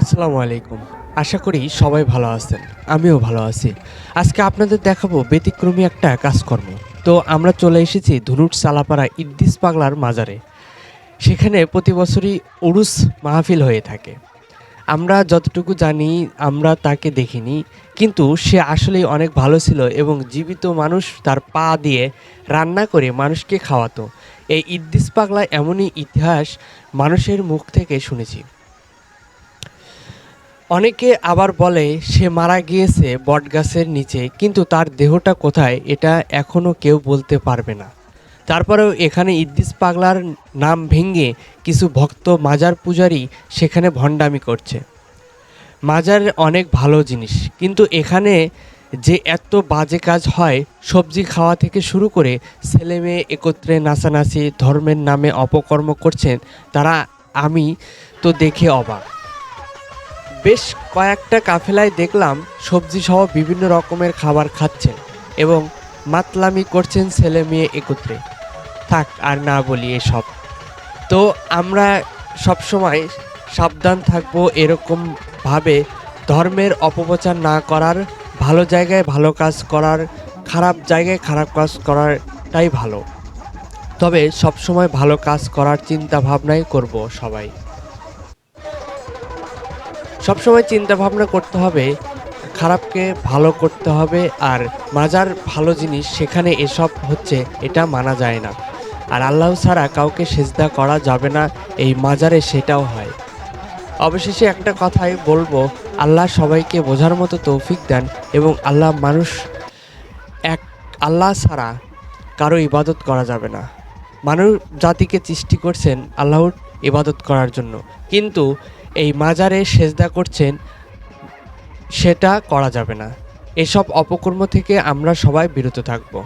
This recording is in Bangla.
আসসালামু আলাইকুম। আশা করি সবাই ভালো আছেন। আমিও ভালো আছি। আজকে আপনাদের দেখাবো ব্যতিক্রমী একটা কাজকর্ম। তো আমরা চলে এসেছি ধুনুট সালাপাড়া ইদ্দিস পাগলার মাজারে। সেখানে প্রতি বছরই উরুস মাহফিল হয়ে থাকে। আমরা যতটুকু জানি, আমরা তাকে দেখিনি। কিন্তু সে আসলেই অনেক ভালো ছিল এবং জীবিত মানুষ তার পা দিয়ে রান্না করে মানুষকে খাওয়াতো। এই ইদ্দিস পাগলা এমনই ইতিহাস মানুষের মুখ থেকে শুনেছি। অনেকে আবার বলে, সে মারা গিয়েছে বটগাছের নিচে, কিন্তু তার দেহটা কোথায়? এটা এখনও কেউ বলতে পারবে না। তারপরেও এখানে ইদ্দিস পাগলার নাম ভেঙে কিছু ভক্ত মাজার পূজারি সেখানে ভণ্ডামি করছে। মাজার অনেক ভালো জিনিস, কিন্তু এখানে যে এত বাজে কাজ হয়, সবজি খাওয়া থেকে শুরু করে ছেলে মেয়ে একত্রে নাচানাচি, ধর্মের নামে অপকর্ম করছেন, তারা আমি তো দেখে অবাক। বেশ কয়েকটা কাফেলায় দেখলাম সবজি সহ বিভিন্ন রকমের খাবার খাচ্ছেন এবং মাতলামি করছেন ছেলে মেয়ে একত্রে। থাক, আর না বলি এসব। তো আমরা সবসময় সাবধান থাকব এরকম ভাবে ধর্মের অপপ্রচার না করার, ভালো জায়গায় ভালো কাজ করার, খারাপ জায়গায় খারাপ কাজ করাটাই ভালো। তবে সবসময় ভালো কাজ করার চিন্তা ভাবনাই করব সবাই। সবসময় চিন্তা ভাবনা করতে হবে, খারাপকে ভালো করতে হবে আর মাজার ভালো জিনিস সেখানে এসব হচ্ছে, এটা মানা যায় না। আর আল্লাহ ছাড়া কাউকে সেজদা করা যাবে না, এই মাজারে সেটাও হয়। অবশেষে একটা কথাই বলব, আল্লাহ সবাইকে বোঝার মতো তৌফিক দেন এবং আল্লাহ মানুষ এক, আল্লাহ ছাড়া কারও ইবাদত করা যাবে না। মানুষ জাতিকে সৃষ্টি করছেন আল্লাহর ইবাদত করার জন্য। কিন্তু এই মাজারে সেজদা করছেন, সেটা করা যাবে না। এসব অপকর্ম থেকে আমরা সবাই বিরত থাকব।